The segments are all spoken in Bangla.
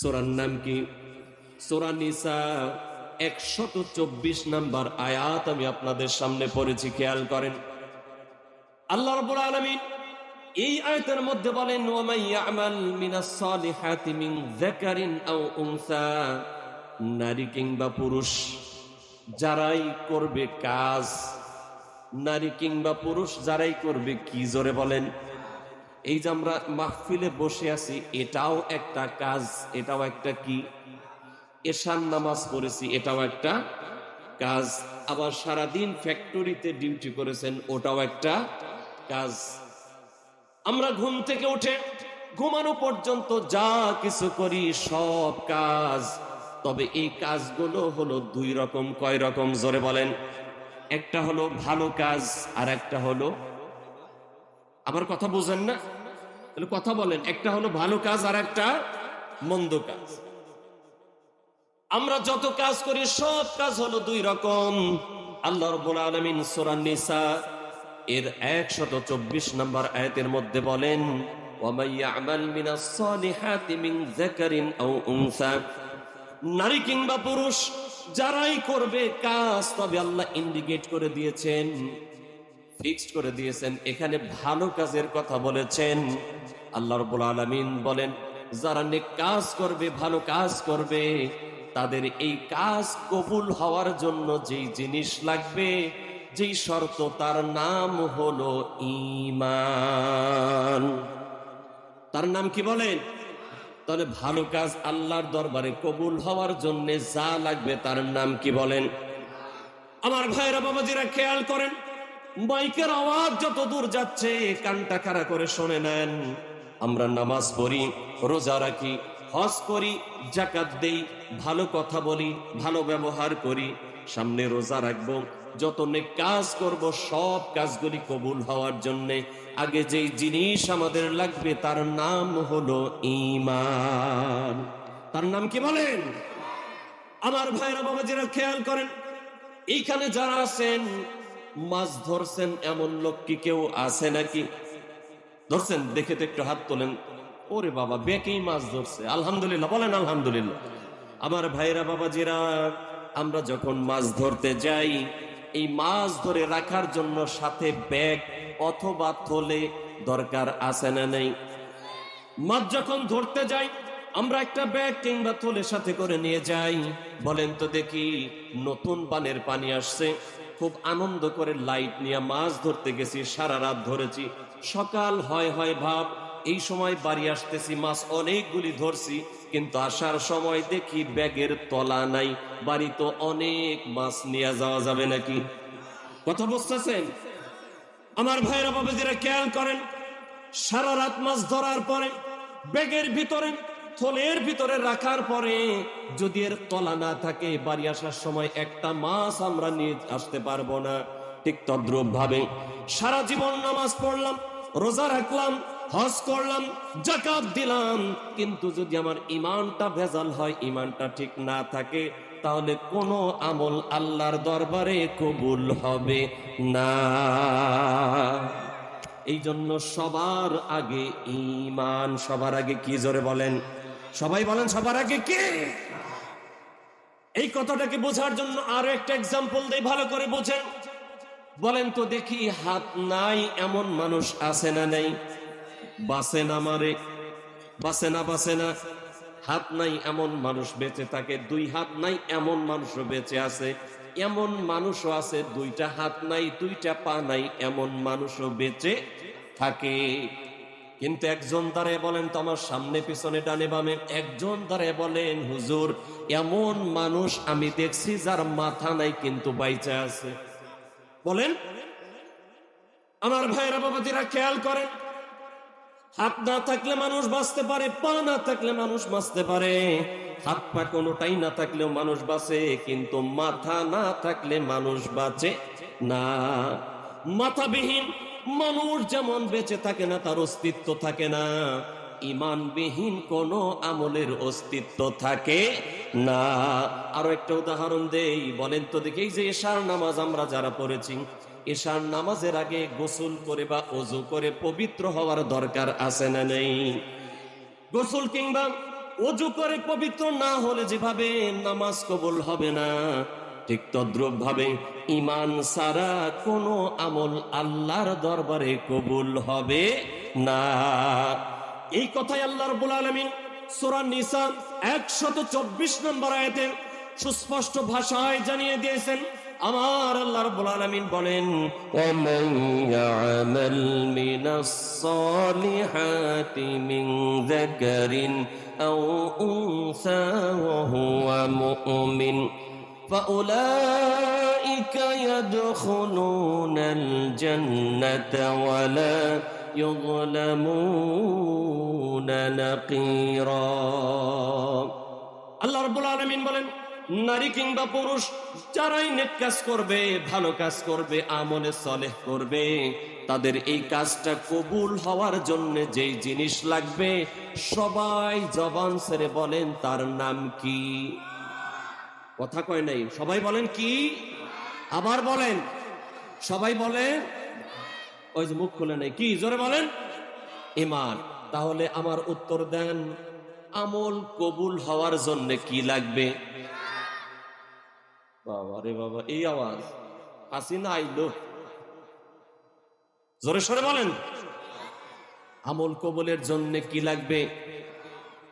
সোরার নাম কি? সোরা নিসা একশত চব্বিশ নাম্বার আয়াত আমি আপনাদের সামনে পড়েছি, খেয়াল করেন। আল্লাহ রবুল আলমিন এই আয়তের মধ্যে বলেন নারী কিংবা পুরুষ, যারাই করবে কাজ, নারী কিংবা পুরুষ যারাই করবে কি জোরে বলেন? এই যে আমরা মাহফিলে বসে আছি, এটাও একটা কাজ, এটাও একটা কি? এশান নামাজ পড়েছি, এটাও একটা কাজ। আবার সারাদিন ফ্যাক্টরিতে ডিউটি করেছেন, ওটাও একটা কাজ। আমরা ঘুম থেকে উঠে ঘুমানো পর্যন্ত যা কিছু করি, সব কাজ। তবে এই কাজগুলো হলো দুই রকম, কয় রকম, জোরে বলেন। একটা হলো ভালো কাজ আর একটা হলো আবার কথা বুঝেন না? তাহলে কথা বলেন, একটা হলো ভালো কাজ আর একটা মন্দ কাজ। আমরা যত কাজ করি, সব কাজ হলো দুই রকম। আল্লাহ রব্বুল আলামিন সূরা নিসা এর 124 নম্বর আয়াতের মধ্যে বলেন ওয়ামাই ইয়ামাল মিনাস সালিহাতি মিন যাকারিন আও উনসা। নারী কিংবা পুরুষ, যারাই করবে কাজ, তবে আল্লাহ ইন্ডিকেট করে দিয়েছেন ফিক্সড করে দিয়েছেন, এখানে ভালো কাজের কথা বলেছেন। আল্লাহ রব্বুল আলামিন বলেন, যারা নেক কাজ করবে, ভালো কাজ করবে, তাদের এই কাজ কবুল হওয়ার জন্য যেই জিনিস লাগবে, যেই শর্ত তার নাম হলো ঈমান। তার নাম কি বলেন? তাহলে ভালো কাজ আল্লাহর দরবারে কবুল হওয়ার জন্য যা লাগবে তার নাম কি বলেন? আমার ভাইরা বাবাজিরা, খেয়াল করেন মাইকের আওয়াজ যত দূর যাচ্ছে, কানটা খাড়া করে শোনে নেন। আমরা নামাজ পড়ি, রোজা রাখি, হজ করি জাকাত দেই, ভালো কথা বলি, ভালো ব্যবহার করি, সামনে রোজা রাখব, যত কাজ করব, সব কাজগুলি কবুল হওয়ার জন্য। আগে যেই জিনিস আমাদের লাগবে, তার নাম হলো ইমান তার নাম কি বলেন? আমার ভাইরা বাবা যারা খেয়াল করেন, এইখানে যারা আছেন মাছ ধরছেন এমন লোক কি কেউ আছে নাকি? ধরছেন, দেখে তো একটু হাত তোলেন। ওরে বাবা, বেকেই মাছ ধরছে। আলহামদুলিল্লাহ, বলেন আলহামদুলিল্লাহ। আমার ভাইরা বাবাজিরা, আমরা যখন মাছ ধরতে যাই, এই মাছ ধরে রাখার জন্য সাথে ব্যাগ অথবা থলে দরকার আছে না নেই? মাছ যখন ধরতে যাই, আমরা একটা ব্যাগ কিংবা থলে সাথে করে নিয়ে যাই। বলেন তো দেখি, নতুন পানের পানি আসছে। খুব আনন্দ করে লাইট নিয়ে মাছ ধরতে গেছি, সারা রাত ধরেছি। সকাল হয় হয় ভাব, এই সময় বাড়ি আসতেছি, মাছ অনেকগুলি ধরছি, কিন্তু আসার সময় দেখি ব্যাগের তলা নাই, বাড়ি তো অনেক মাছ নিয়ে যাওয়া যাবে নাকি? কথা বুঝতেছেন আমার ভাইরা বাবাজিরা খেয়াল করেন, সারা রাত মাছ ধরার পরে ব্যাগের ভিতরে থলের ভিতরে রাখার পরে যদি এর তলা না থাকে, বাড়ি আসার সময় একটা মাছ আমরা নিয়ে আসতে পারব না। ঠিক তদ্রুপ ভাবে সারা জীবন নামাজ পড়লাম, রোজা রাখলাম, হজ করলাম, জাকাত দিলাম। কিন্তু যদি আমার ইমানটা ভেজাল হয় ইমানটা ঠিক না থাকে, তাহলে কোনো আমল আল্লাহর দরবারে কবুল হবে না। এই জন্য সবার আগে ইমান সবার আগে কি জোরে বলেন? সবাই বলেন সবার আগে কে? এই কথাটাকে বোঝার জন্য আরও একটা এক্সাম্পল দেই, ভালো করে বোঝেন। বলেন তো দেখি, হাত নাই এমন মানুষ আছে না নেই? বাসে না মারে, বাসে না বাসে না। হাত নাই এমন মানুষ বেঁচে থাকে, দুই হাত নাই এমন মানুষও বেঁচে আছে। এমন মানুষও আছে, দুইটা হাত নাই, দুইটা পা নাই, এমন মানুষও বেঁচে থাকে। কিন্তু একজন দাঁড়ায় বলেন, তো আমার সামনে, পিছনে, ডানে, বামে? একজন দাঁড়ায় বলেন, হুজুর, এমন মানুষ আমি দেখছি যার মাথা নাই, কিন্তু বাইচা আছে। বলেন, আমার ভাইরা বাবাজিরা, খেয়াল করেন, হাত না থাকলে মানুষ বাঁচতে পারে, পা না থাকলে মানুষ বাঁচতে পারে। হাত পা কোনোটাই না থাকলেও মানুষ বাঁচে, কিন্তু মাথা না থাকলে মানুষ বাঁচে না। মাথাবিহীন মানুষ যেমন বেঁচে থাকে না, তার অস্তিত্ব থাকে না। ইমানবিহীন কোন আমলের অস্তিত্ব থাকে না। আরও একটা উদাহরণ দেই, বলেন তো দেখি যে এশার নামাজ আমরা যারা পড়েছি, এশার নামাজের আগে গোসল করে বা অজু করে পবিত্র হওয়ার দরকার আছে না নেই? গোসল কিংবা অজু করে পবিত্র না হলে যেভাবে নামাজ কবুল হবে না ঠিক তদ্রুপ ভাবে ইমান সারা কোনো আমল আল্লাহর দরবারে কবুল হবে না। এই কথাই আল্লাহ রবুল আলমিন সুরা নিসা একশত চব্বিশ নম্বর আয়াতে সুস্পষ্ট ভাষায় জানিয়ে দিয়েছেন। আমার আল্লাহ রব্বুল আলামিন বলেন, ওমান ইয়ামাল মিনাস সালিহাতি মিন যাকারিন فأولئك يدخلون الجنة ولا يظلمون نقيرا আল্লাহ রব্বুল আলামিন বলেন নারী কিংবা পুরুষ যারাই নেক কাজ করবে ভালো কাজ করবে আমলে সলেহ করবে তাদের এই কাজটা কবুল হওয়ার জন্য যেই জিনিস লাগবে সবাই জবান ছেড়ে বলেন তার নাম কি কথা কয় নাই। সবাই বলেন কি? আবার বলেন। সবাই বলেন, ওই যে মুখ খুলে নাই। কি? জোরে বলেন। ইমান। তাহলে আমার উত্তর দেন, আমল কবুল হওয়ার জন্য কি লাগবে? বাবা রে বাবা, এই আওয়াজ। হাসিনা আইলো জোরে সরে বলেন। আমল কবুলের জন্য কি লাগবে?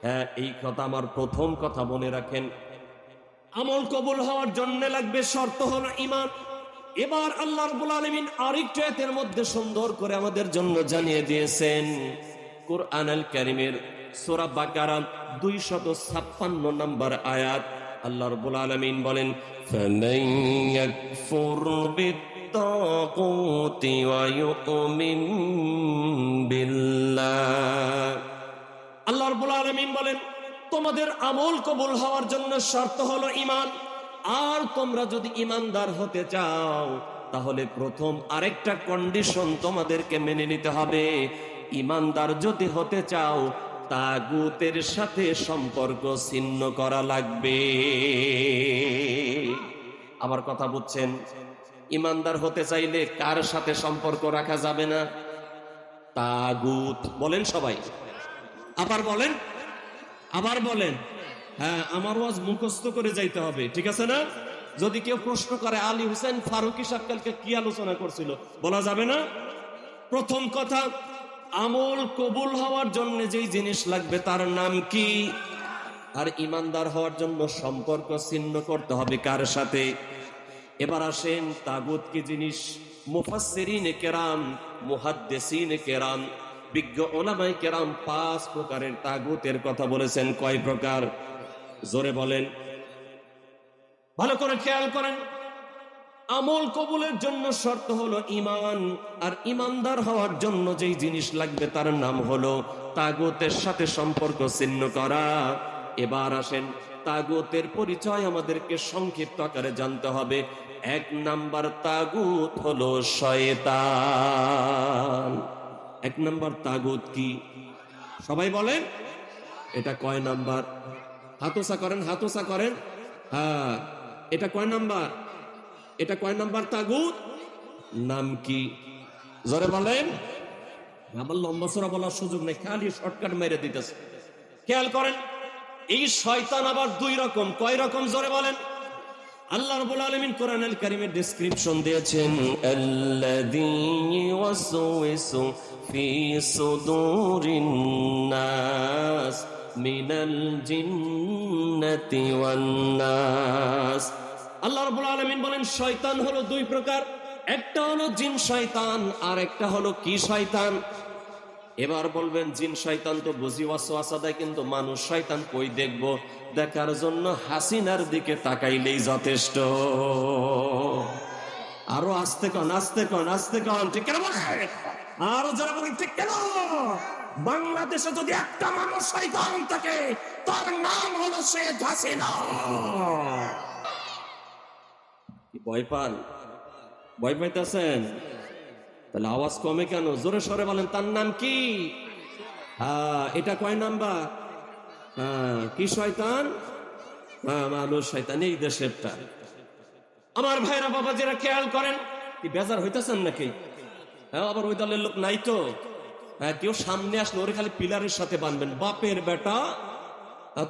হ্যাঁ এই কথা আমার প্রথম কথা মনে রাখেন। আমল কবুল হওয়ার জন্য লাগবে শর্ত হলো ইমান এবার আল্লাহ রবুল আলমিন আরেকটু এতের মধ্যে সুন্দর করে আমাদের জন্য জানিয়ে দিয়েছেন কোরআন আল করিমের সোরা বাকারা দুই শত ছাপ্পান্ন নম্বর আয়াত আল্লাহ রবুল আলমিন বলেন فَمَن يَكْفُرْ بِالطَّاغُوتِ وَيُؤْمِن بِاللَّهِ আল্লাহ রবুল আলমিন বলেন তোমাদের আমল কবুল হওয়ার জন্য শর্ত হলো ইমান আর তোমরা যদি ইমানদার হতে চাও, তাহলে প্রথম আরেকটা কন্ডিশন তোমাদেরকে মেনে নিতে হবে। ইমানদার যদি হতে চাও, তাগুতের সাথে সম্পর্ক ছিন্ন করা লাগবে। আমার কথা বুঝছেন? ইমানদার হতে চাইলে কার সাথে সম্পর্ক রাখা যাবে না? তাগুত। বলেন সবাই। আবার বলেন আবার বলেন হ্যাঁ আমার ওয়াজ মুখস্থ করে যাইতে হবে, ঠিক আছে না? যদি কেউ প্রশ্ন করে, আলী হুসেন ফারুকি সাহেব কালকে কি আলোচনা করছিল? বলা যাবে না? প্রথম কথা, আমল কবুল হওয়ার জন্য যেই জিনিস লাগবে, তার নাম কি? আর ইমানদার হওয়ার জন্য সম্পর্ক ছিন্ন করতে হবে কার সাথে? এবার আসেন, তাগুত কি জিনিস? মুফাসসিরিনে কেরাম, মুহাদ্দিসিনে কেরাম। বিজ্ঞ ওলামাই কেরাম পাঁচ প্রকারের তাগুতের কথা বলেছেন। কয় প্রকার? জোরে বলেন। ভালো করে খেয়াল করেন। আমল কবুলের জন্য শর্ত হলো ইমান আর ইমানদার হওয়ার জন্য যেই জিনিস লাগবে তার নাম হলো তাগতের সাথে সম্পর্ক ছিন্ন করা। এবার আসেন, তাগুতের পরিচয় আমাদেরকে সংক্ষিপ্ত আকারে জানতে হবে। এক নাম্বার তাগুত হলো শয়তান। এক নাম্বার তাগুত কি? সবাই বলেন। এটা কয় নাম্বার? হাতোসা করেন হাতোসা করেন। হ্যাঁ এটা কয় নাম্বার? এটা কয় নাম্বার তাগুত? নাম কি? জোরে বলেন। আমার লম্বা সরা বলার সুযোগ নেই, খালি শর্টকাট মেরে দিতেছে। খেয়াল করেন, এই শয়তান আবার দুই রকম, কয় রকম? জোরে বলেন। আল্লাহ রাব্বুল আলামিন কোরআনুল কারীমের ডেসক্রিপশন দিয়েছেন সুদুরিন নাস মিনাল জিন্নাতি ওয়ান নাস। আল্লাহ রাব্বুল আলামিন বলেন, শয়তান হলো দুই প্রকার, একটা হলো জিন শয়তান, আর একটা হলো কি শয়তান? এবার বলবেন, জিন শয়তান তো বুঝি ওয়াসওয়াসা দেয়, কিন্তু মানুষ শয়তান কই দেখব? দেখার জন্য হাসিনার দিকে তাকাইলেই যথেষ্ট। আরও আস্তে কন আস্তে কন আস্তে কন, ঠিক আরও যারা বলেন, ঠিক কেন? বাংলাদেশে যদি একটা মানুষ শয়তান থাকে, তার নাম হলো শেখ হাসিনা। ভয় পান? ভয় পাইতেছেন? তাহলে আওয়াজ কমে কেন? জোরে সরে বলেন, তার নাম কি? হ্যাঁ এটা কয় নাম্বার? হ্যাঁ কি শয়তান? হ্যাঁ মানুষ শয়তান, এই দেশেরটা। আমার ভাইরা বাবা যারা খেয়াল করেন, কি বেজার হইতেছেন নাকি? হ্যাঁ আবার ওই দলের লোক নাই তো? হ্যাঁ কেউ সামনে আসলে ওরে খালি পিলারের সাথে বানবেন। বাপের বেটা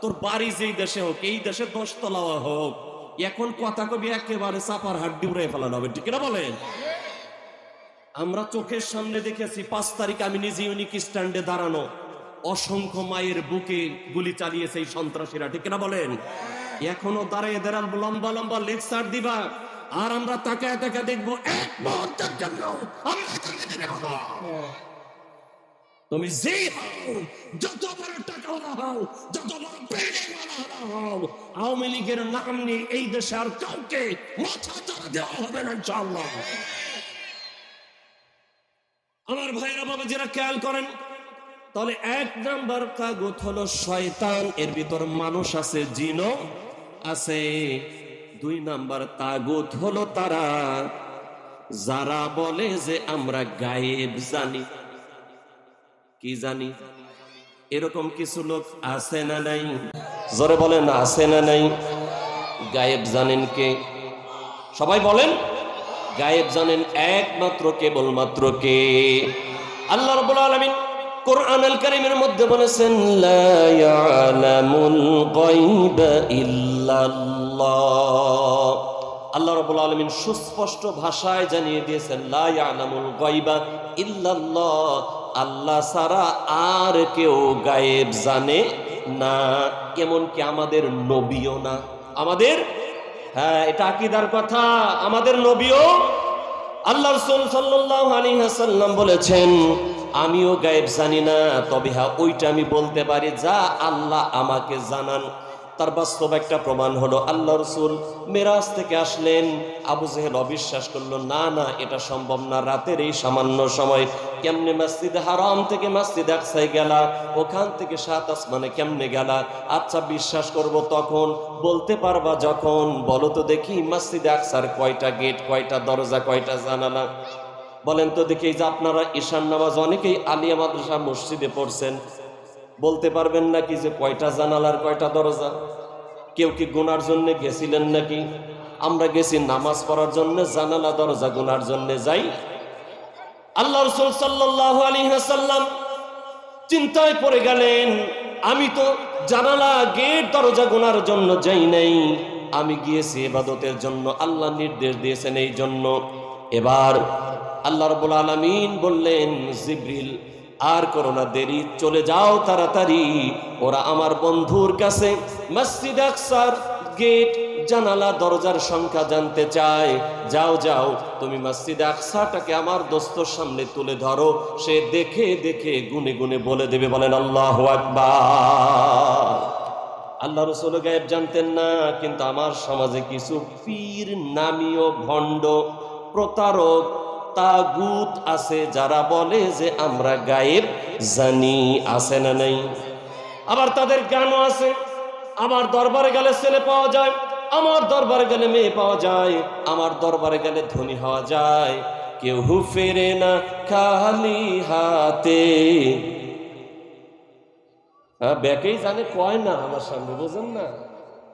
তোর বাড়ি যেই দেশে হোক, এই দেশে দশতলা হোক, এখন কথা কবি একেবারে চাপার হাড্ডি উড়ে ফেলানো হবে, ঠিক না বলেন? আমরা চোখের সামনে দেখেছি, পাঁচ তারিখ আমি নিজে ইউনিক স্ট্যান্ডে দাঁড়ানো। অসংখ্য মায়ের বুকে গুলি চালিয়েছে এই সন্ত্রাসীরা, ঠিক না বলেন? এখনও দাঁড়িয়ে দাঁড়াল লম্বা লম্বা লেকচার দিবা। আর আমরা তাকা তাকে দেখব তুমি যে যত বড় টাকাওয়ালা হও, যত বড় বিল্ডিংওয়ালা হও, আওয়ামী লীগের নাম নিয়ে এই দেশে আর কাউকে মাথা তারা দেওয়া হবে না, ইনশাআল্লাহ। আমার ভাইরা বাবা যারা খেয়াল করেন, তাহলে এক নাম্বার কাগজ হলো শয়তান, এর ভিতর মানুষ আছে, জিনও আছে। দুই নাম্বার তাগুত হলো তারা, যারা বলে যে আমরা গায়েব জানি। কি জানি? এরকম কিছু লোক আছে না নাই? জোরে বলেন, আছে না নাই? গায়েব জানেন কে? সবাই বলেন। গায়েব জানেন একমাত্র কেবলমাত্র কে? আল্লাহ রাব্বুল আলামিন কোরআন আল কারীমের মধ্যে বলেছেন, লা ইয়ালামুল গায়বা ইল্লাল্লাহ। আল্লাহ রাব্বুল আলামিন সুস্পষ্ট ভাষায় জানিয়ে দিয়েছেন, লা ইয়ালামুল গায়বা ইল্লাল্লাহ। আল্লাহ ছাড়া আর কেউ গায়েব জানে না, এমনকি আমাদের নবীও না। আমাদের হ্যাঁ এটা আকিদার কথা। আমাদের নবীও আল্লাহ রসুল সাল্লাল্লাহু আলাইহি হাসাল্লাম বলেছেন, আমিও গায়েব জানি না, তবে হ্যাঁ ওইটা আমি বলতে পারি, যা আল্লাহ আমাকে জানান তার বাস্তব একটা প্রমাণ হলো আল্লাহ রসুল মেরাজ থেকে আসলেন। আবু জেহেল অবিশ্বাস করল, না না, এটা সম্ভব না। রাতের এই সামান্য সময় কেমনে মসজিদ হারাম থেকে মসজিদ আকসাই গেলা? ওখান থেকে সাত আসমানে কেমনে গেলা? আচ্ছা বিশ্বাস করব তখন। বলতে পারবা যখন? বলো তো দেখি মসজিদ আকসার কয়টা গেট, কয়টা দরজা, কয়টা জানালা? বলেন তো দেখি যে আপনারা ঈশান নামাজ অনেকেই আলিয়া মাদ্রাসা মসজিদে পড়ছেন। বলতে পারবেন নাকি যে কয়টা জানালার কয়টা দরজা? কেউ কি গুনার জন্য গেছিলেন নাকি? আমরা গেছি নামাজ পড়ার জন্য, জানালা, দরজা গুনার জন্য যাই। আল্লাহ রসুল সাল্লাহ আলী হাসাল্লাম চিন্তায় পড়ে গেলেন, আমি তো জানালা, গেট, দরজা গোনার জন্য যাই নাই। আমি গিয়েছি এবাদতের জন্য, আল্লাহ নির্দেশ দিয়েছেন এই জন্য। এবার আল্লাহ রবুল আলমিন বললেন, জিব্রিল আর করো না দেরি, চলে যাও তাড়াতাড়ি। ওরা আমার বন্ধুর কাছে মসজিদ আকসার গেট, জানালা, দরজার সংখ্যা জানতে চায়। যাও যাও, তুমি মসজিদ আকসাটাকে আমার দোস্তর সামনে তুলে ধরো। সে দেখে দেখে, গুনে গুনে বলে দেবে, বলেন আল্লাহ আকবার। আল্লাহ রসুল গায়েব জানতেন না, কিন্তু আমার সমাজে কিছু পীর, নামীয়, ভণ্ড, প্রতারক তাগুত আছে, যারা বলে যে আমরা গায়েব, জানি আছে না নাই। আবার তাদের গানও আছে, আমার দরবারে গেলে ছেলে পাওয়া যায়, আমার দরবারে গেলে মেয়ে পাওয়া যায়, আমার দরবারে গেলে ধনী হওয়া যায়। কেউ ফেরে না খালি হাতে। হ্যাঁ ব্যাকেই জানে, কয় না আমার সামনে, বোঝেন না?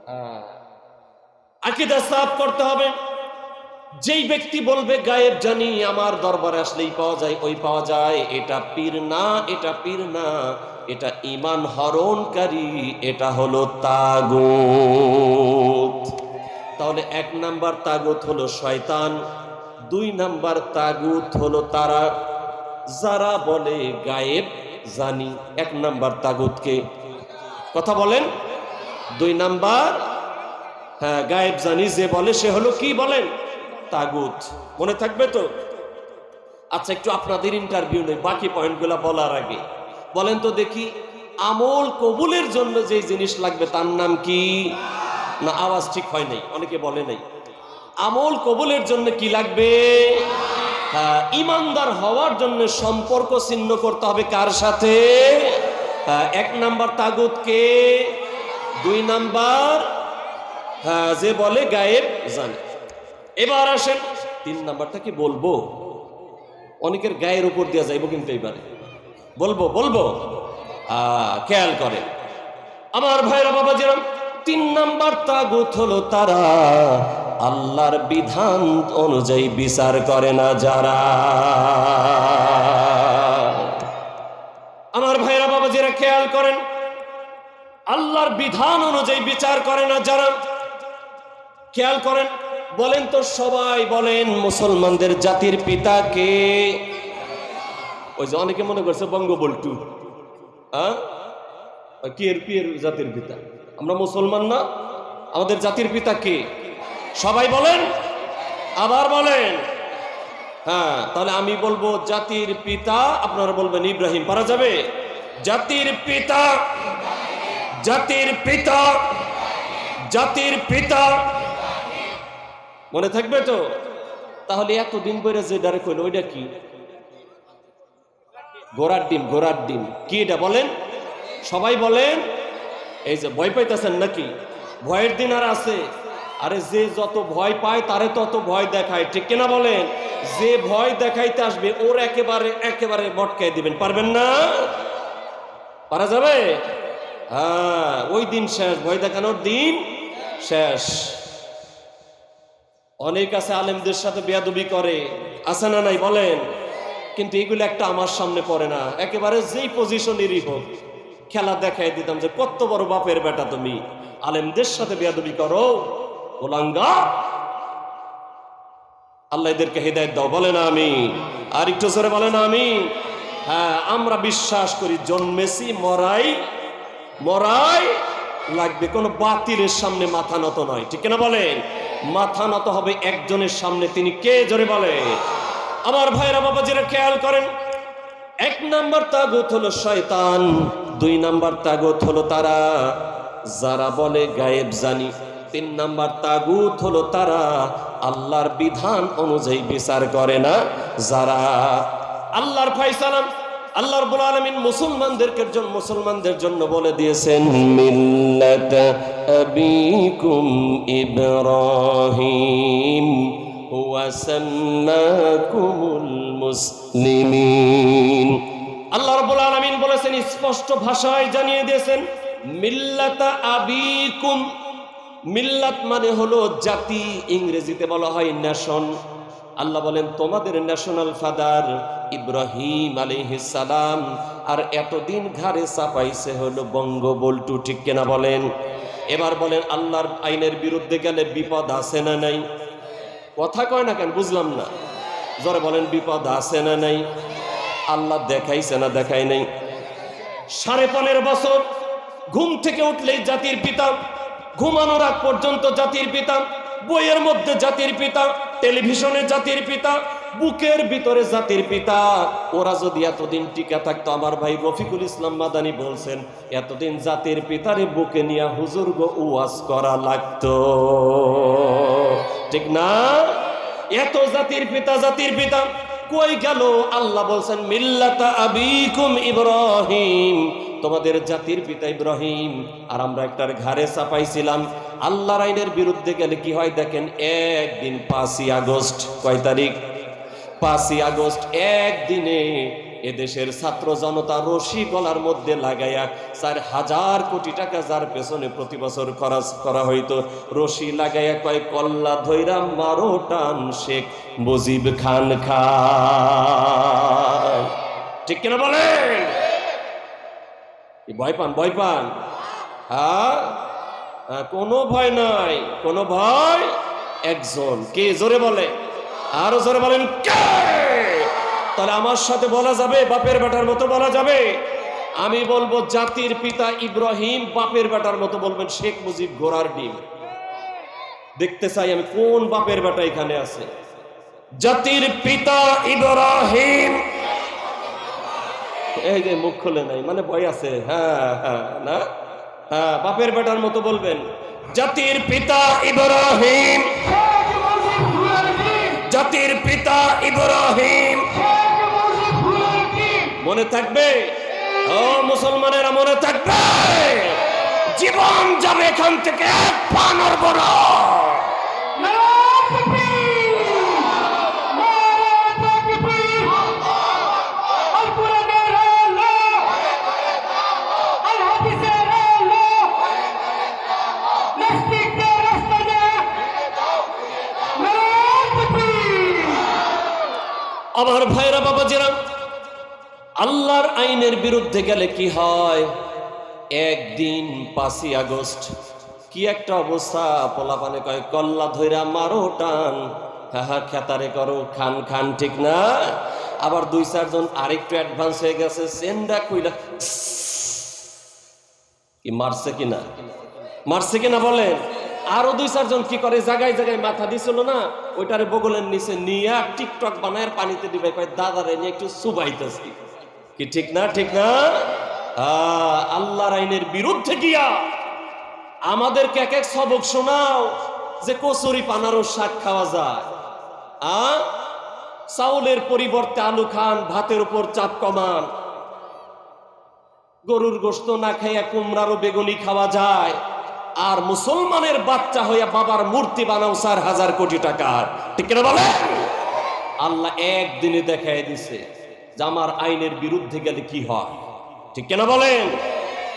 হ্যাঁ। আকিদা সাফ করতে হবে। যেই ব্যক্তি বলবে, গায়েব জানি, আমার দরবারে আসলেই পাওয়া যায়, ওই পাওয়া যায়। এটা পীর না, এটা পীর না, এটা ইমান হরণকারী, এটা হলো তাগুত। তাহলে এক নাম্বার তাগুত হলো শয়তান, দুই নাম্বার তাগুত হলো তারা। যারা বলে, গায়েব জানি, এক নাম্বার তাগুতকে কথা বলেন। দুই নাম্বার হ্যাঁ গায়েব জানি, যে বলে, সে হলো কি বলেন? তাগুত। মনে থাকবে তো? আচ্ছা একটু আপনাদের ইন্টারভিউ নেই বাকি পয়েন্টগুলো বলার আগে। বলেন তো দেখি আমল কবুলের জন্য যে জিনিস লাগবে তার নাম কি? না আওয়াজ ঠিক হয় নাই অনেকে বলে নাই। আমল কবুলের জন্য কি লাগবে? হ্যাঁ, ইমানদার হওয়ার জন্য সম্পর্ক ছিন্ন করতে হবে কার সাথে? হ্যাঁ, এক নাম্বার তাগুতকে দুই নাম্বার হ্যাঁ যে বলে গায়েব জানে। এবার আসেন, তিন নাম্বারটা কি বলব? অনেকের গায়ের উপর দেওয়া যাইব কিন্তু এবারে বলব বলব? খেয়াল করে আমার ভাইরা বাবা যেরকম তিন নাম্বার তাগুত হলো তারা। আল্লাহর বিধান অনুযায়ী বিচার করে না যারা। আমার ভাইরা বাবা যারা খেয়াল করেন। আল্লাহর বিধান অনুযায়ী বিচার করে না যারা। খেয়াল করেন বলেন তো সবাই, বলেন মুসলমানদের জাতির পিতা কে? ওই যে অনেকে মনে করছে বঙ্গবল্টু হ্যাঁ? কি কি এর জাতির পিতা? আমরা মুসলমান না? আমাদের জাতির পিতা কে? সবাই বলেন? আবার বলেন। হ্যাঁ তাহলে আমি বলব জাতির পিতা, আপনারা বলবেন ইব্রাহিম, পারা যাবে? জাতির পিতা। জাতির পিতা। জাতির পিতা। মনে থাকবে তো? তাহলে এতদিন পরে যে ডারে কইল, ওইটা কি? ঘোড়ার ডিম ঘোড়ার ডিম। কি এটা বলেন? সবাই বলেন? এই যে ভয় পাইতেছেন নাকি? ভয়ের দিন আর আছে। আরে যে যত ভয় পায়, তারে তত ভয় দেখায়। ঠিক কিনা বলেন? যে ভয় দেখাইতে আসবে, ওর একেবারে একেবারে মটকাই দিবেন। পারবেন না? পারা যাবে? হ্যাঁ ওই দিন শেষ। ভয় দেখানোর দিন শেষ। অনেক আছে আলেমদের সাথে বেয়াদবি করে, আছে না নাই বলেন? কিন্তু এগুলো একটা আমার সামনে পড়ে না। একেবারে যেই পজিশনেরই হোক, খেলা দেখাই দিতাম যে কত বড় বাপের বেটা তুমি। আলেমদের সাথে বেয়াদবি করো, ওলাঙ্গা। আল্লাহ এদেরকে হেদায়ত দাও বলে না আমি আর একটু জোরে বলে না আমি হ্যাঁ আমরা বিশ্বাস করি জন্মেছি, মরাই মরাই লাগবে। কোনো বাতিলের সামনে মাথা নত নয়, ঠিক না বলেন? মাথা নত হবে একজনের সামনে। তিনি কে জোরে বলে? আমার ভাইরা বাবাজিরা, খেয়াল করেন। এক নাম্বার তাগুত হলো শয়তান, দুই নাম্বার তাগুত হলো তারা। যারা বলে গায়েব জানি, তিন নাম্বার তাগুত হলো তারা। আল্লাহর বিধান অনুযায়ী বিচার করে না যারা। আল্লাহর ফাইসালাম আল্লাহ রাব্বুল আলামিন মুসলমানদেরকে জন্য মুসলমানদের জন্য বলে দিয়েছেন, মিল্লাত আবিকুম ইব্রাহিম হুয়া সাম্মাকুমুল মুসলিমিন। আল্লাহ রাব্বুল আলামিন বলেছেন, স্পষ্ট ভাষায় জানিয়ে দিয়েছেন, মিল্লাতা আবিকুম। মিল্লাত মানে হলো জাতি, ইংরেজিতে বলা হয় নেশন আল্লাহ বলেন, তোমাদের ন্যাশনাল ফাদার ইব্রাহিম সালাম, আর এতদিন ঘাড়ে চাপাইছে হলো বঙ্গবল্টু ঠিক কেনা বলেন? এবার বলেন, আল্লাহর আইনের বিরুদ্ধে গেলে বিপদ আছে না নাই? কথা কয় না কেন, বুঝলাম না। জরে বলেন, বিপদ আছে না নাই? আল্লাহ দেখাইছে না দেখাই নাই। সাড়ে পনেরো বছর ঘুম থেকে উঠলেই জাতির পিতা, ঘুমানোর আগ পর্যন্ত জাতির পিতা বইয়ের মধ্যে জাতির পিতা, টেলিভিশনে জাতির পিতা, বুকের ভিতরে জাতির পিতা। ওরা যদি এতদিন টিকা থাকতো, আমার ভাই রফিকুল ইসলাম মাদানি বলছেন, এতদিন জাতির পিতারে বুকে নিয়ে হুজুর গো করা লাগতো। ঠিক না? এত জাতির পিতা জাতির পিতা, কই গেল? আল্লাহ বলছেন, মিল্লাতা আবিকুম ইব্রাহিম। তোমাদের জাতির পিতা ইব্রাহিম। আর আমরা একটার ঘাড়ে চাপাইছিলাম। আল্লাহর আইনের বিরুদ্ধে গেলে কি হয় দেখেন, একদিন পাঁচই আগস্ট, কয় তারিখ? পাঁচই আগস্ট, একদিনে এদেশের ছাত্র জনতা রশি গলার মধ্যে লাগাইয়া চার হাজার কোটি টাকা যার পেছনে প্রতি বছর খরচ করা হইতো, রশি লাগাইয়া কয়, কল্লা ধৈরা মারো টান শেখ মুজিব খান খান ঠিক কিনা বলেন? ভয় পান ভয় পান। হ্যাঁ কোনো ভয় নাই, কোনো ভয় একজন। কে জোরে বলে? আরও জোরে বলেন, কে? তাহলে আমার সাথে বলা যাবে, বাপের বেটার মতো বলা যাবে। আমি বলব, জাতির পিতা ইব্রাহিম বাপের বেটার মতো বলবেন, শেখ মুজিব ঘোড়ার ডিম। দেখতে চাই আমি কোন বাপের বেটা এখানে আছে। জাতির পিতা ইব্রাহিম এই যে মুখ খুলে নাই মানে ভয় আছে। হ্যাঁ হ্যাঁ না? হ্যাঁ বাপের বেটার মতো বলবেন, জাতির পিতা ইব্রাহিম। জাতির পিতা ইব্রাহিম। মনে থাকবে? ও, মুসলমানেরা মনে থাকবে? জীবন যাবে এখান থেকে এক পা নড়বো। আমার ভাইরা বাবা বাবাজিরা, আল্লাহর আইনের বিরুদ্ধে গেলে কি হয়? একদিন পাঁচই আগস্ট, কি একটা অবস্থা? পোলাপানে কয়, কল্লা ধইরা মারো, টান। হ্যাঁ হ্যাঁ খেতারে করো, খান খান, ঠিক না? আবার দুই চারজন আরেকটু অ্যাডভান্স হয়ে গেছে সেন্ডা কইলা, কি মারছে কিনা? মারছে কিনা বলেন? আরও দুই, চারজন কি করে জায়গায় জায়গায় মাথা দিছিল না, ওইটারে বগলের নিচে নিয়ে টিকটক বানায় পানিতে দিবে, কয়, দাদারে নিয়ে একটু সুবাইতেছি। কি ঠিক না ঠিক না? আল্লাহর আইনের বিরুদ্ধে গিয়া আমাদেরকে এক এক সবক শোনাও যে কচুরি পানারও শাক খাওয়া যায়। আ, চাউলের পরিবর্তে আলু খান, ভাতের উপর চাপ কমান। গরুর গোস্ত না খাইয়া কুমড়ারও বেগুনি খাওয়া যায়। আর মুসলমানের বাচ্চা হইয়া বাবার মূর্তি বানাও চার হাজার কোটি টাকার ঠিক কিনা বলে আল্লাহ একদিনে দেখাই দিছে যে আমার আইনের বিরুদ্ধে গেলে কি হয়। ঠিক কিনা বলেন?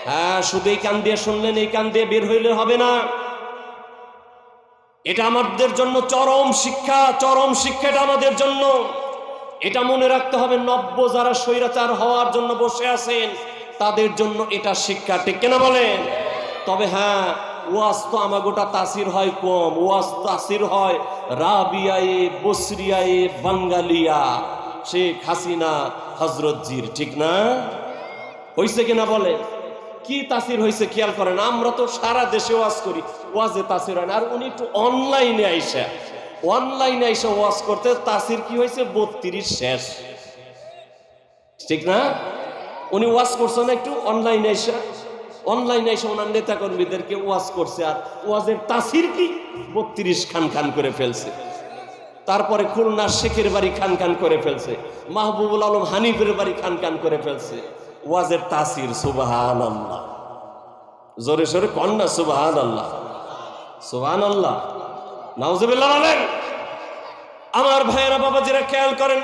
হ্যাঁ শুধু এই কান দিয়ে শুনলেন, এই কান দিয়ে বের হইলে হবে না। এটা আমাদের জন্য চরম শিক্ষা, চরম শিক্ষাটা আমাদের জন্য। এটা মনে রাখতে হবে, নব্য যারা স্বৈরাচার হওয়ার জন্য বসে আছেন, তাদের জন্য এটা শিক্ষা। ঠিক কেনা বলেন? তবে হ্যাঁ ওয়াজ তো আমাগোটা তাসির হয় কম। ওয়াজ তাসির হয় রাবিয়ায়ে, বসরিয়ায়ে, বাঙ্গালিয়া। শেখ হাসিনা, হজরতজির, ঠিক না? হইছে কিনা বলে? কি তাসির হয়েছে খেয়াল করেন? আমরা তো সারা দেশে ওয়াজ করি, ওয়াজে তাসির হয় না। আর উনি একটু অনলাইনে আইসা অনলাইনে আইসা ওয়াজ করতে, তাসির কি হয়েছে বত্রিশ শেষ। ঠিক না? উনি ওয়াজ করছেন একটু অনলাইনে আইসা। অনলাইনে এসে ওনার নেতা কর্মীদেরকে ওয়াজ করছে আর ওয়াজের তাসির কি? বত্রিশ খান খান করে ফেলছে। তারপরে খুলনা শেখের বাড়ি খান খান করে ফেলছে। মাহবুবুল আলম হানিফের বাড়ি খান খান করে ফেলছে। ওয়াজের তাসির সুবাহান আল্লাহ জোরে সোরে কন্যা সুবাহান আল্লাহ সুবাহান আল্লাহ নাউজুবিল্লাহ আমার ভাইয়েরা বাবাজিরা খেয়াল করেন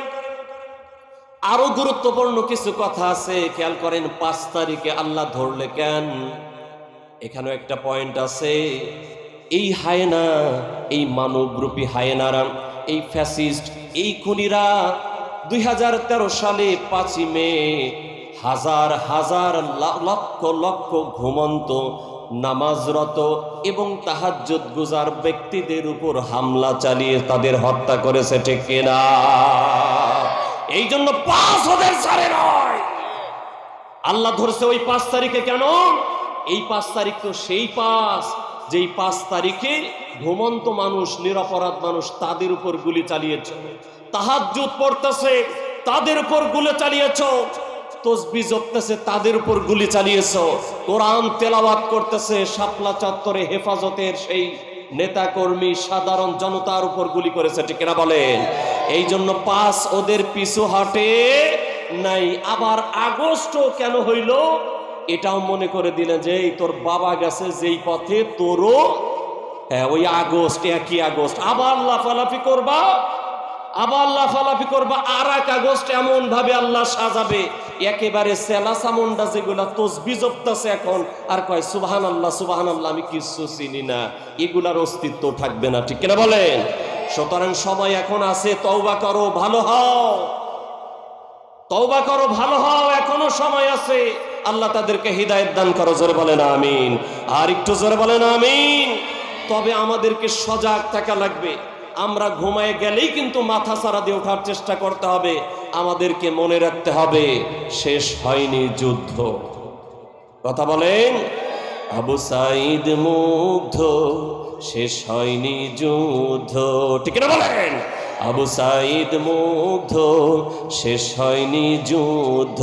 আরও গুরুত্বপূর্ণ কিছু কথা আছে, খেয়াল করেন পাঁচ তারিখে আল্লাহ ধরলে কেন? এখানে একটা পয়েন্ট আছে, এই হায়না, এই মানবরূপী হায়নারা, এই ফ্যাসিস্ট এই খুনিরা দুই হাজার তেরো সালে পাঁচই মে হাজার হাজার লক্ষ লক্ষ ঘুমন্ত, নামাজরত এবং তাহাজ্জুদ গুজার ব্যক্তিদের উপর হামলা চালিয়ে তাদের হত্যা করেছে, ঠিক কিনা? এই জন্য পাঁচ ওদের ছাড়ে নয়। আল্লাহ ধরছে ওই পাঁচ তারিখে কেন? এই পাঁচ তারিখ তো সেই পাঁচ, যেই পাঁচ তারিখে ঘুমন্ত মানুষ, নিরপরাধ মানুষ তাদের উপর গুলি চালিয়েছ। তাহাজ্জুদ পড়তেছে, তাদের উপর গুলি চালিয়েছ। তসবি জপতেছে, তাদের উপর গুলি চালিয়েছ। কোরআন তেলাওয়াত করতেছে, শাপলা চত্বরে হেফাজতের সেই নেতা কর্মী সাধারণ জনতার উপর গুলি করেছে, ঠিক না বলেন? এই জন্য পাস ওদের পিছু হাটে নাই। আবার আগস্ট কেন হইল? এটাও মনে করে দিলেন যে, এই তোর বাবা গেছে যেই পথে তোরও হ্যাঁ ওই আগস্ট, একই আগস্ট। আবার লাফালাফি করবা? আবার লাফালাফি করবা, আর এক আগস্ট এমন ভাবে আল্লাহ সাজাবে। একেবারে সেলা সামুন্ডা যেগুলা তসবি জপতাছে এখন, আর কয় সুবাহান আল্লাহ সুবাহান আল্লাহ আমি কিছু চিনি না। এগুলার অস্তিত্ব থাকবে না। ঠিক কিনা বলেন? সুতরাং সময় এখন আছে, তওবা করো, ভালো হও। তওবা করো, ভালো হও, এখনও সময় আছে। আল্লাহ তাদেরকে হৃদায়ত দান করো, জোরে বলেন আমিন। আর একটু জোরে বলেন আমিন। তবে আমাদেরকে সজাগ থাকা লাগবে। আমরা ঘুমায় গেলেই কিন্তু মাথা সারা দিয়ে ওঠার চেষ্টা করতে হবে। আমাদেরকে মনে রাখতে হবে, শেষ হয়নি যুদ্ধ। কথা বলেন? আবু সাইদ মুগ্ধ, শেষ হয়নি যুদ্ধ। ঠিক না বলেন? আবু সাইদ মুগ্ধ, শেষ হয়নি যুদ্ধ।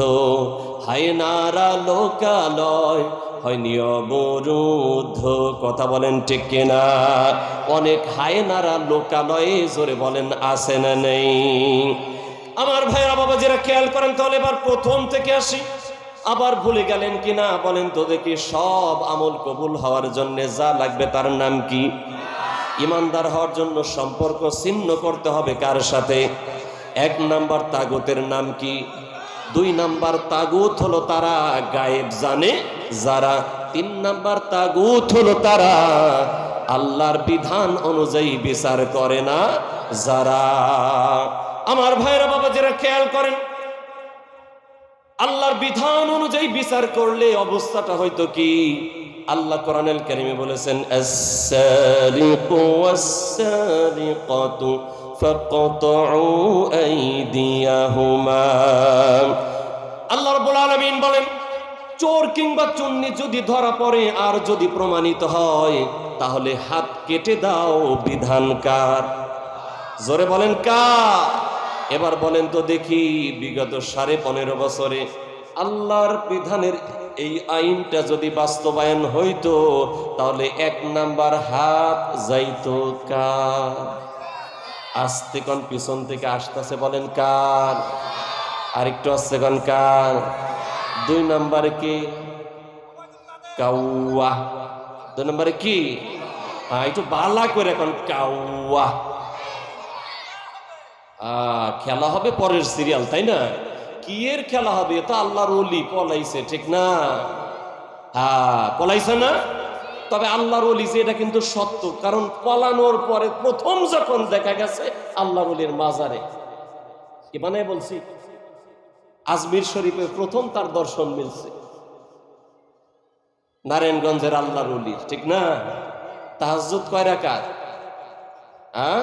হায়নারা লোকালয় হয়নি অবরুদ্ধ কথা বলেন ঠিক কিনা? অনেক হায়নারা লোকালয়ে জোরে বলেন আসে না নেই? আমার ভাইরা বাবা যারা খেয়াল করেন তাহলে, এবার প্রথম থেকে আসি। আবার ভুলে গেলেন কিনা? বলেন তো দেখি, সব আমল কবুল হওয়ার জন্য যা লাগবে তার নাম কি? ইমানদার হওয়ার জন্য সম্পর্ক ছিন্ন করতে হবে কার সাথে? এক নাম্বার তাগতের নাম কি? দুই নাম্বার তাগুত হলো তারা গায়েব জানে, যারা তিন নাম্বার তাগুত হলো তারা আল্লাহর বিধান অনুযায়ী বিচার করে না, যারা আমার ভাইরা বাবা যারা খেয়াল করেন, আল্লাহর বিধান অনুযায়ী বিচার করলে অবস্থাটা হয়তো কি? আল্লাহ কোরআনুল কারীমে বলেছেন ফাকতাউ আইদিয়াহুমা আল্লাহ রাব্বুল বলেন, চোর কিংবা চুন্নি যদি ধরা পড়ে আর যদি প্রমাণিত হয়, তাহলে হাত কেটে দাও বিধানকার জোরে বলেন কা এবার বলেন তো দেখি, বিগত সাড়ে পনেরো বছরে আল্লাহর বিধানের এই আইনটা যদি বাস্তবায়ন হইতো, তাহলে এক নাম্বার হাত যাইতো কার? আসতে পিছন থেকে আসতেছে বলেন কার? আরেকটু আসছে কোন কার? দুই নাম্বারে কি? কাউয়া। দুই নাম্বারে কি? হ্যাঁ একটু বালা করে এখন কাউয়া। খেলা হবে পরের সিরিয়াল তাই না? কি এর খেলা হবে? তো আল্লাহর অলি পলাইছে, ঠিক না? হ্যাঁ পলাইছে না? তবে আল্লাহর অলি যে, এটা কিন্তু সত্য। কারণ পলানোর পরে প্রথম যখন দেখা গেছে, আল্লাহর অলির মাজারে। কি মানে বলছি, আজমির শরীফে প্রথম তার দর্শন মিলছে। নারায়ণগঞ্জের আল্লাহর অলির ঠিক না? তাহাজুদ কয় রাকাত? হ্যাঁ?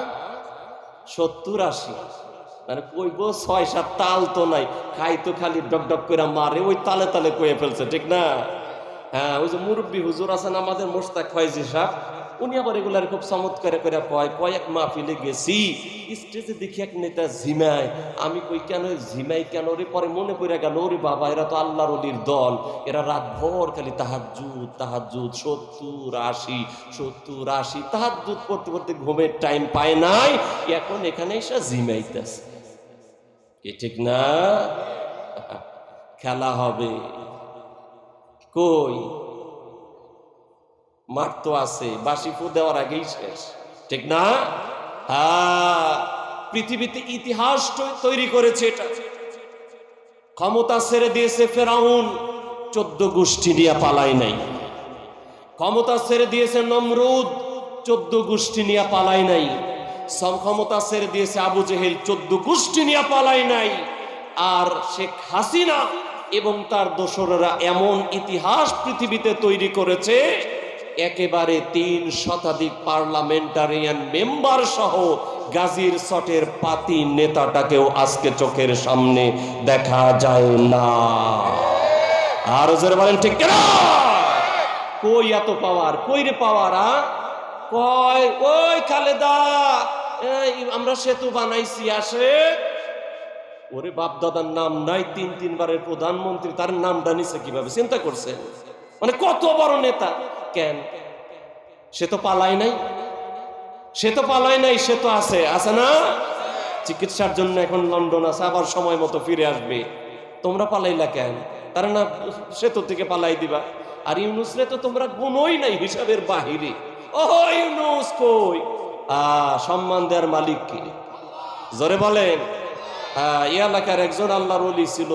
সত্তর আশি। মানে কইব ছয়, সাত, তাল তো নাই। খাই তো খালি ডক ডক করে মারে, ওই তালে তালে কয়ে ফেলছে, ঠিক না? হ্যাঁ ওই যে মুরব্বী হুজুর আছেন আমাদের মোস্তাক ফয়জি সাহ উনি আবার এগুলার খুব চমৎকার করে কয় কয়েক মাহফিলে গেছি, স্টেজে দেখি এক নেতা ঝিমায়। আমি কই, কেন ঝিমাই কেন রে? পরে মনে পড়ে গেল, ওরে বাবা, এরা তো আল্লাহর অলির দল। এরা রাত ভর খালি তাহাজুদ তাহাজুদ সত্তর আশি সত্তর আশি। তাহাজুদ করতে করতে ঘুমের টাইম পায় নাই, এখন এখানে এসে ঝিমাইতেছে। কি ঠিক না? খেলা হবে। কই? মাঠ তো আছে বাসি ফু দেওয়ার আগেই শেষ। ঠিক না? হ্যাঁ পৃথিবীতে ইতিহাস তৈরি করেছে এটা। ক্ষমতা ছেড়ে দিয়েছে ফেরাউন, চোদ্দ গোষ্ঠী নিয়ে পালায় নাই। ক্ষমতা ছেড়ে দিয়েছে নমরুদ, চোদ্দ গোষ্ঠী নিয়ে পালায় নাই। ক্ষমতা ছেড়ে দিয়েছে আবু জেহেল, চোদ্দ গোষ্ঠী নিয়ে পালায় নাই। আর শেখ হাসিনা এবং তার দোসরেরা এমন ইতিহাস পৃথিবীতে তৈরি করেছে, একেবারে তিন শতাধিক পার্লামেন্টারিয়ান মেম্বার সহ গাজীর সটের পাতি নেতাটাকেও আজকে চোখের সামনে দেখা যায় না। আর জোরে বলেন, ঠিক কই এত পাওয়ার? কই রে পাওয়ার কয়? ওই খালেদা আমরা সেতু বানাইছি, আসে। ওরে বাপ দাদার নাম নাই, তিন তিনবারের প্রধানমন্ত্রী, তার নামটা নিছে কীভাবে? চিন্তা করছে। মানে কত বড় নেতা। কেন? সে তো পালায় নাই। সে তো পালায় নাই, সে তো আছে। আছে না? চিকিৎসার জন্য এখন লন্ডন আছে, আবার সময় মতো ফিরে আসবে। তোমরা পালাইলা কেন? তারা না সেতু থেকে পালাই দিবা। আর ইউনুস রে তো তোমরা গুণই নাই হিসাবের বাহিরে। ও ইউনুস কই? আ, সম্মান দেওয়ার মালিক কি? জোরে বলেন। এই এলাকার একজন আল্লাহর অলি ছিল।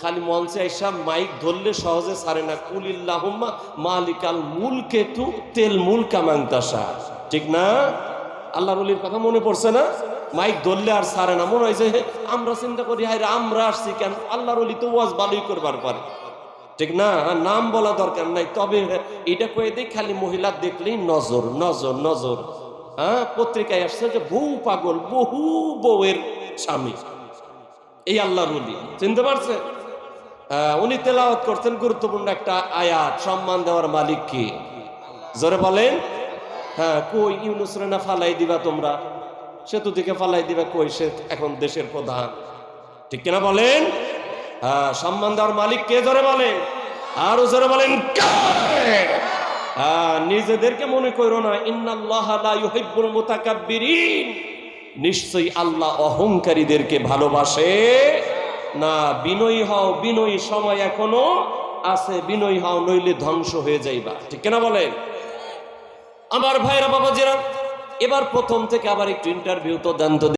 খালি মঞ্চে আইসা মাইক ধরলে সহজে ছাড়ে না। কুলিল্লাহুম্মা মালিকাল মূল তু তেল মুলকা মাংতাসা ঠিক না? আল্লাহর অলির কথা মনে পড়ছে না? মাইক ধরলে আর ছাড়ে না। মনে হয় যে আমরা চিন্তা করি হায় আমরা আসছি কেন? আল্লাহর অলি তো ওয়াজ ভালোই করবার পারে। ঠিক না? হ্যাঁ, নাম বলা দরকার নাই। তবে এটা কয়ে দিই খালি মহিলা দেখলেই নজর নজর নজর। হ্যাঁ পত্রিকায় আসছে যে বহু পাগল বহু বউয়ের স্বামী। এই আল্লাহর উলি চিনতে পারছে উনি তেলাওয়াত করছেন গুরুত্বপূর্ণ একটা আয়াত, সম্মান দেওয়ার মালিক কি? জোরে বলেন। হ্যাঁ কই ইউনুস রে না ফালাই দিবা তোমরা? সেতু থেকে ফালাই দিবা কই? সে এখন দেশের প্রধান। ঠিক কিনা বলেন? হ্যাঁ সম্মান দেওয়ার মালিক কে? জোরে বলেন। আরও জোরে বলেন হ্যাঁ নিজেদেরকে মনে করো না, ইন্নাল্লাহ লা ইউহিব্বুল মুতাকাব্বিরিন। নিশ্চয়ই আল্লাহ অহংকারীদেরকে ভালোবাসে। না, বিনয়ী হও, বিনয়ী সময় এখনও আছে, বিনয়ী হও, নইলে ধ্বংস হয়ে যাইবা। ঠিক কেনা বলেন? আমার ভাইরা বাবা বাবাজিরা, এবার প্রথম থেকে আবার একটু ইন্টারভিউ তো দেন তো